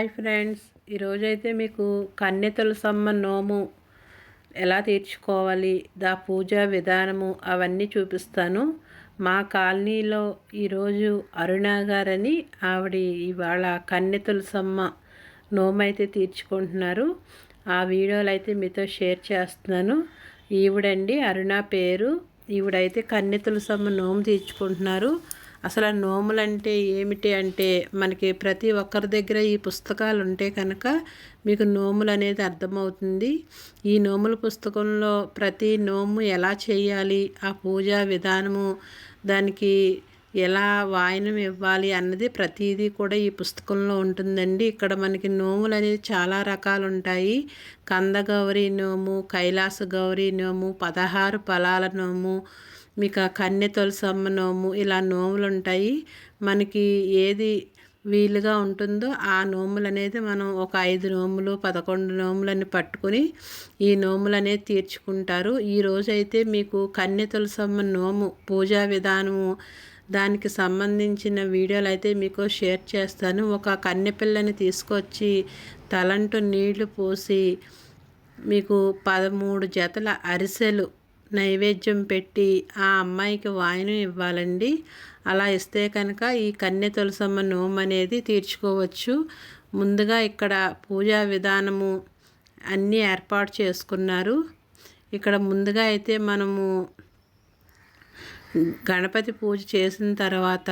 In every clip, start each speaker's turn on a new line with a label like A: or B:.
A: Hi friends. ఈరోజైతే మీకు కన్య తులసమ్మ నోము ఎలా తీర్చుకోవాలి దా పూజా విధానము అవన్నీ చూపిస్తాను. మా కాలనీలో ఈరోజు అరుణ గారని ఆవిడ ఇవాళ కన్య తులసమ్మ నోము అయితే తీర్చుకుంటున్నారు. ఆ వీడియోలు అయితే మీతో షేర్ చేస్తున్నాను. ఈవిడండి అరుణ పేరు. ఈవిడైతే కన్య తులసమ్మ నోము తీర్చుకుంటున్నారు. అసలు ఆ నోములు అంటే ఏమిటి అంటే మనకి ప్రతి ఒక్కరి దగ్గర ఈ పుస్తకాలు ఉంటే కనుక మీకు నోములు అనేది అర్థమవుతుంది. ఈ నోముల పుస్తకంలో ప్రతి నోము ఎలా చేయాలి ఆ పూజా విధానము దానికి ఎలా వాయనం ఇవ్వాలి అన్నది ప్రతిదీ కూడా ఈ పుస్తకంలో ఉంటుందండి. ఇక్కడ మనకి నోములు అనేది చాలా రకాలు ఉంటాయి కందగౌరి నోము కైలాస గౌరీ నోము పదహారు ఫలాల నోము మీకు కన్య తులసమ్మ నోము ఇలా నోములు ఉంటాయి మనకి ఏది వీలుగా ఉంటుందో ఆ నోములు అనేది మనం ఒక ఐదు నోములు పదకొండు నోములని పట్టుకొని ఈ నోములు అనేది తీర్చుకుంటారు. ఈరోజు అయితే మీకు కన్నె తులసమ్మ నోము పూజా విధానము దానికి సంబంధించిన వీడియోలు అయితే మీకు షేర్ చేస్తాను. ఒక కన్నెపిల్లని తీసుకొచ్చి తలంటు నీళ్ళు పోసి మీకు పదమూడు జతల అరిసెలు నైవేద్యం పెట్టి ఆ అమ్మాయికి వాయనం ఇవ్వాలండి. అలా ఇస్తే కనుక ఈ కన్య తులసమ్మ నోము అనేది తీర్చుకోవచ్చు. ముందుగా ఇక్కడ పూజా విధానము అన్నీ ఏర్పాటు చేసుకున్నారు. ఇక్కడ ముందుగా అయితే మనము గణపతి పూజ చేసిన తర్వాత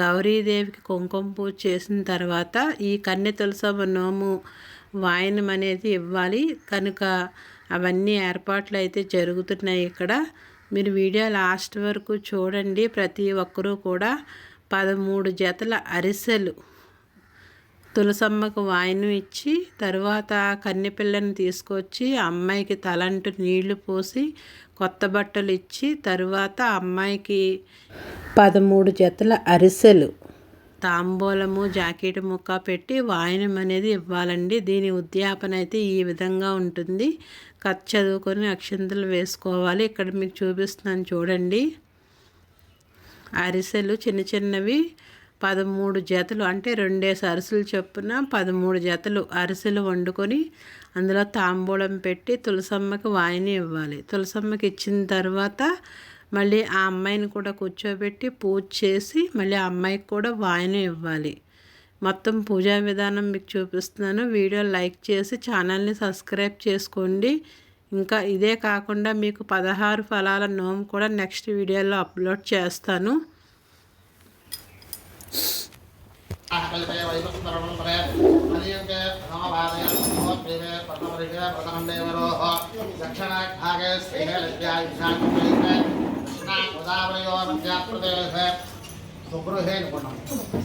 A: గౌరీదేవికి కుంకుమ పూజ చేసిన తర్వాత ఈ కన్య తులసమ్మ నోము వాయనం అనేది ఇవ్వాలి. కనుక అవన్నీ ఏర్పాట్లు అయితే జరుగుతున్నాయి ఇక్కడ. మీరు వీడియో లాస్ట్ వరకు చూడండి. ప్రతి ఒక్కరూ కూడా పదమూడు జతల అరిసెలు తులసమ్మకు వాయినం ఇచ్చి తరువాత కన్నెపిల్లని తీసుకొచ్చి అమ్మాయికి తలంటు నీళ్ళు పోసి కొత్త బట్టలు ఇచ్చి తరువాత అమ్మాయికి పదమూడు జతల అరిసెలు తాంబూలము జాకెట్ ముక్క పెట్టి వాయనం అనేది ఇవ్వాలండి. దీని ఉద్యాపన అయితే ఈ విధంగా ఉంటుంది. కథ చదువుకొని అక్షంతలు వేసుకోవాలి. ఇక్కడ మీకు చూపిస్తున్నాను చూడండి. అరిసెలు చిన్న చిన్నవి పదమూడు జతలు అంటే రెండేసి అరిసెలు చొప్పున పదమూడు జతలు అరిసెలు వండుకొని అందులో తాంబూలం పెట్టి తులసమ్మకి వాయిని ఇవ్వాలి. తులసమ్మకి ఇచ్చిన తర్వాత మళ్ళీ ఆ అమ్మాయిని కూడా కూర్చోబెట్టి పూజ చేసి మళ్ళీ ఆ అమ్మాయికి కూడా వాయనం ఇవ్వాలి. మొత్తం పూజా విధానం మీకు చూపిస్తున్నాను. వీడియో లైక్ చేసి ఛానల్ని సబ్స్క్రైబ్ చేసుకోండి. ఇంకా ఇదే కాకుండా మీకు పదహారు ఫలాల నోము కూడా నెక్స్ట్ వీడియోలో అప్లోడ్ చేస్తాను.
B: सुगृहे निपुणं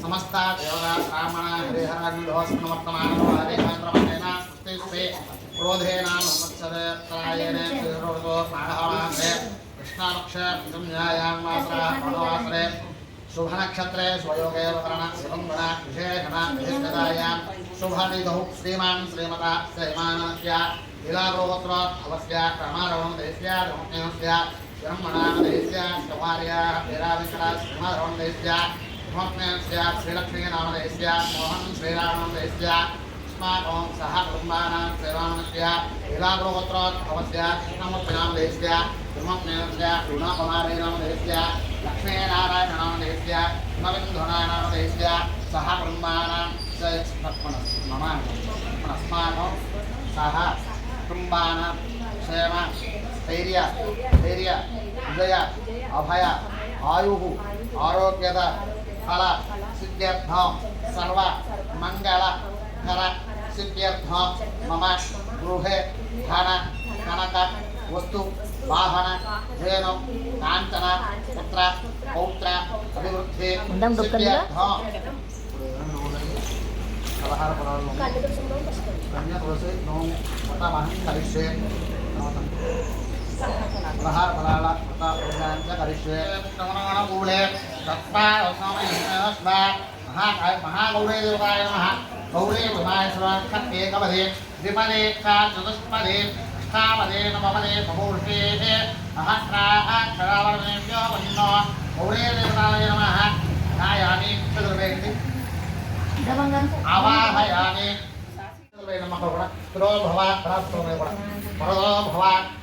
B: समस्ता देवता ब्राह्मणा हरिहरान्विधोस्मवर्तमानमहादेवेन्द्रमणेन सुस्ते सुते क्रोधेन मत्सदत्रायेन कृष्णो प्राणहवान्ते कृष्णापक्षे संज्ञायां वासरा प्रणवासरे श्रीमता स हिमानस्य लीलागोत्र अवस्य क्रमारवं ब्रह्मणामदेस्य कुमार्याः वीराविकरा श्रीमधवणदेस्य ब्रह्मज्ञस्य श्रीलक्ष्मीनामदेस्य मोहन श्रीरामदेस्य अस्माकं सह कुटुम्बानां श्रीरामस्य लीलागोत्र अवस्य कृष्णमूर्तिनामदेस्य ब्रह्मज्ञस्य गुणाकुमारीनामदेस्य लक्ष्मीनारायणनामदेस्य हिमबिन्दुनामदेस्य सह कुटुम्बानां मम अस्माकं सह कुटुम्बानां क्षेम स्थैर्य धैर्य विजय अभय आयुः आरोग्यद फल सिद्ध्यर्थं सर्व मङ्गलकर सिद्ध्यर्थं मम गृहे धन कनक वस्तु వాహన జేను కాంచన పుత్ర పౌత్ర అభివృద్ధి పదహారు పదాలు కన్యా తులసి నోము వ్రతమహం కరిష్యే పదహారు పదాల వ్రత కరిష్యే మూలే మహాగౌరే దేవతాయ నమ. గౌరీ విమాయ ఏకపదే. ద్విపదే చతుష్పదే. కామదే నమదే బహూర్షే. అహస్రాక్షరావరణేభ్యో వహిన్నో గౌరే దేవతాయ నమ. నాయామి చతుర్వేది ఆవాహయామి. నమ్మకం కూడా స్థిరో భవ పరాస్తమే కూడా. పరదో భవ సుముఖో భవ ప్రాణో భవ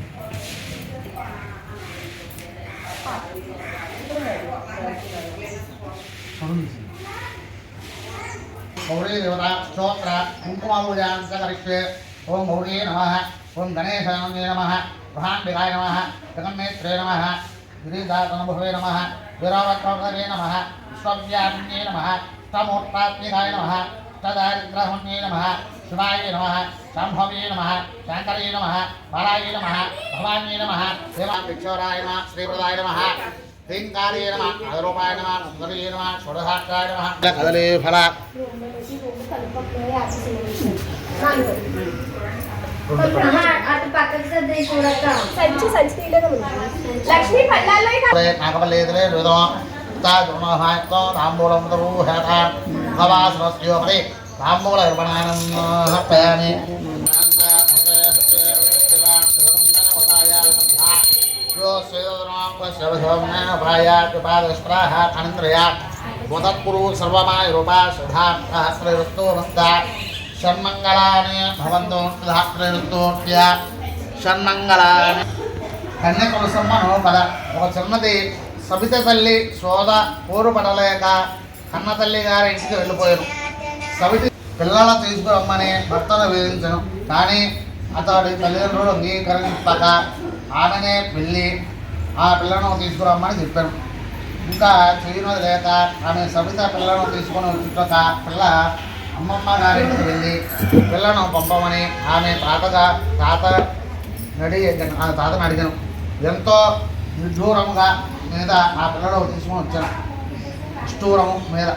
B: వేదాస్తవాన్ భయామానమః గౌరీ దేవత స్తోత్ర కుంకుమాభూజాన్ సకరిష్యే ఓం గౌరీ నమః ఓం గణేశాయ నమః మహాంబికాయ నమః జగన్నేత్రే నమః గిరిదాతనభవే నమః వీరావత్రే నమః విశ్వవ్యాపిన్యే నమః తమోత్తాత్మికాయ నమః తదారిద్రహమ్యే నమః శివాయ నమః శాంభవే నమః శాంకరే నమః బాలాయ నమః భవాన్యే నమః దేవాక్షోరాయ నమః శ్రీప్రదాయ నమః హింకారే నమః అగరూపాయ నమః సుందరే నమః షోడశాక్షరాయ నమః కదలే ఫల. నాగపల్లేదులే హృదం తాజుమహాయత్తో తాంబూలం భవాసనస్యోపరి తాంబూల నిర్మణానం పయామి ఉదత్కురు సర్వమాయ రూపా సుధాస్త్రయుక్తో వస్తా షణ్మంగళాని భవంతో సుధాస్త్రయుక్తోట్య షణ్మంగళాని కన్య తులసమ్మను పద ఒక చిన్నది సబిత తల్లి సోద పోరు పడలేక కన్న తల్లి గారి ఇంటికి వెళ్ళిపోయారు సవితి పిల్లలను తీసుకురమ్మని భర్తను వేధించను. కానీ అతడి తల్లిదండ్రులు అంగీకరించక ఆమెనే వెళ్ళి ఆ పిల్లను తీసుకురమ్మని చెప్పాను. ఇంకా చేయనది లేక ఆమె సబిత పిల్లను తీసుకొని వచ్చుట పిల్ల అమ్మమ్మ గారికి వెళ్ళి పిల్లను పంపమని ఆమె తాతగా తాత నడి ఆ తాతను అడిగాను. ఎంతో దూరముగా మీద ఆ పిల్లలు తీసుకొని వచ్చాను. నిష్ఠూరము మీద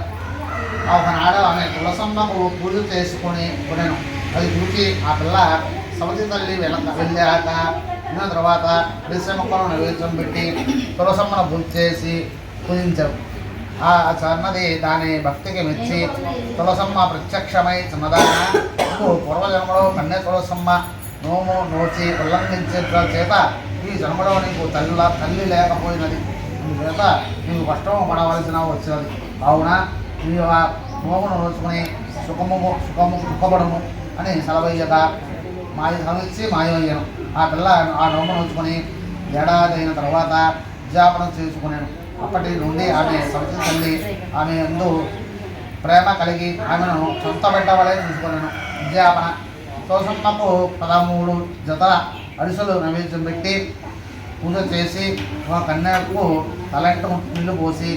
B: ఒకనాడు ఆమె తులసమ్మకు పూజ చేసుకొని కొనెను అది చూసి ఆ పిల్ల సవతి తల్లి వెళ్ళ వెళ్ళాక తిన్న తర్వాత తులసి నైవేద్యం పెట్టి తులసమ్మను పూజ చేసి పూజించారు. ఆ చన్నది దాని భక్తికి మెచ్చి తులసమ్మ ప్రత్యక్షమై చిన్నదాన. పూర్వజన్మలో కన్నె తులసమ్మ నోము నోచి ఉల్లంఘించే చేత ఈ జన్మలో నీకు తల్లి తల్లి లేకపోయినది. చేత నీకు కష్టం పడవలసిన వచ్చినది. కావున నీ ఆ నోచుకుని సుఖము సుఖము సుఖపడము అని సెలవయ్యగా మాయ సెలవిచ్చి మాయమయ్యాను. ఆ పిల్ల ఆ నోము నోచుకొని ఏడాది అయిన తర్వాత విజ్ఞాపనం చేసుకున్నాను అప్పటి నుండి ఆమె సరస్వతి తల్లి ఆమె ఎందు ప్రేమ కలిగి ఆమెను సొంత పెట్టవలే చూసుకున్నాను. విజ్ఞాపన తోసమ్మకు పదమూడు జతల అరిసెలు నైవేద్యం పెట్టి పూజ చేసి ఒక కన్యకు తలంటు నీళ్ళు పోసి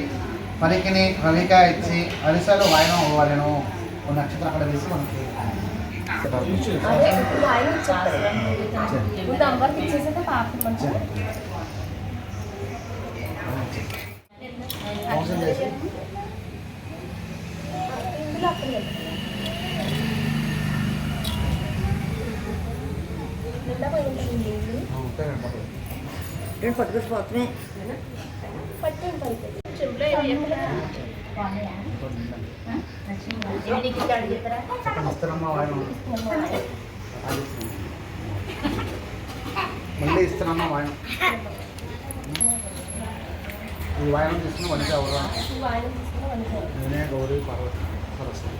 B: పరికిని రవిక ఇచ్చి అరిసెలు వాయనం అవ్వాలను ఒక నక్షత్రం అక్కడ వేసి మనకి
C: అదే ఇప్పుడు ఆయన
B: మళ్ళీ ఇస్తున్నామా వాయనం. ఈ వాయనం తీసుకుని మంచిగా ఎవరా నేనే గౌరీ సరస్వతి.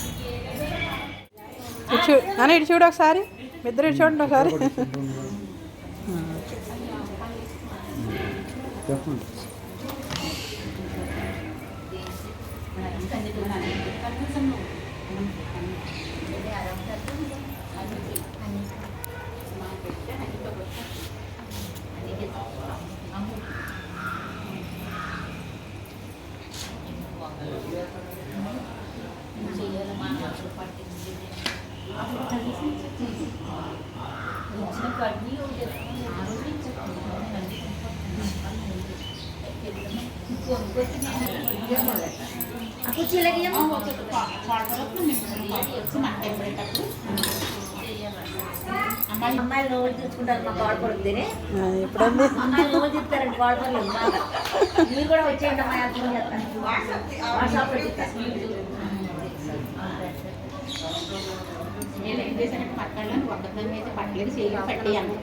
A: చూ అని ఇటు చూడు ఒకసారి. ఇద్దరు ఇటు చూడండి ఒకసారి.
D: ఆ అమ్మాయిలు రోజు తీసుకుంటారు మా కోడపడుకు
A: ఎప్పుడండి
D: అమ్మాయిలు చెప్తారండి కోడపడలేదు మీరు కూడా వచ్చేయండి అమ్మాయి అర్థం వాట్సాప్లో
E: చేశానంటే ఒక్కదాన్ని అయితే పట్టలేదు చేయాలి పట్టేయాలి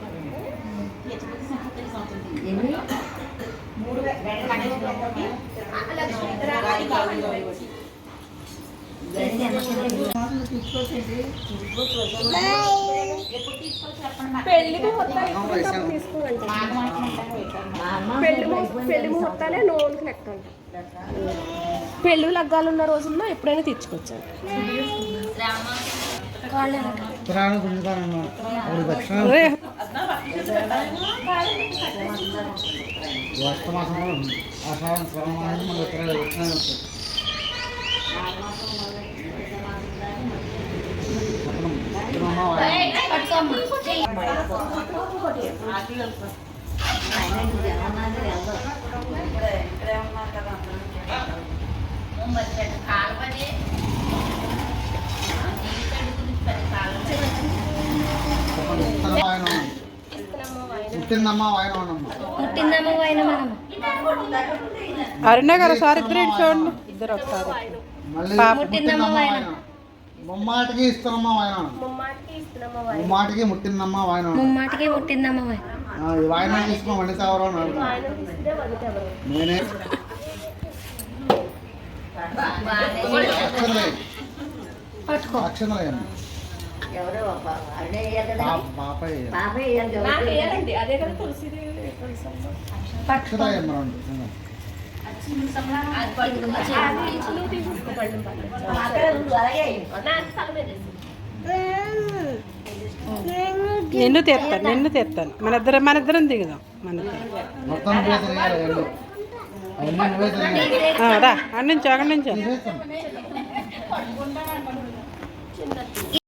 C: పెళ్ళికి పెళ్ళి ముహూర్తాలే లెక్క. పెళ్ళి లగ్గాలు ఉన్న రోజుల్లో ఎప్పుడైనా తెచ్చుకోవచ్చు
B: ఉత్తరాయణ పుణ్యకాలం ఒక దక్షిణ వర్షమాసంలో ఆషాఢం శ్రవణమాసం మన ఉత్తరాయణ దక్షిణ వస్తుంది
A: అరుణ గారు సార్ ఇద్దరు చూడండి ఇద్దరు ఒకసారి
B: ముమ్మాటికి ఇస్తున్నమ్మ వాయనం
C: ముమ్మాటికి ఇస్తున్నామా
B: ముమ్మాటికి ముట్టిందమ్మ వాయనం
D: ముమ్మాటికి పుట్టిందమ్మ
B: వాయన తీసుకున్న ఈ ఎవరు నేనే అక్షరలే
D: పట్టుకో ఎవరో అదే కదా.
A: నిన్ను తీస్తాను నిన్ను తీస్తాను. మన ఇద్దరం మన ఇద్దరం దిగుదాం. మన రా అక్కడి నుంచి అక్కడి నుంచి.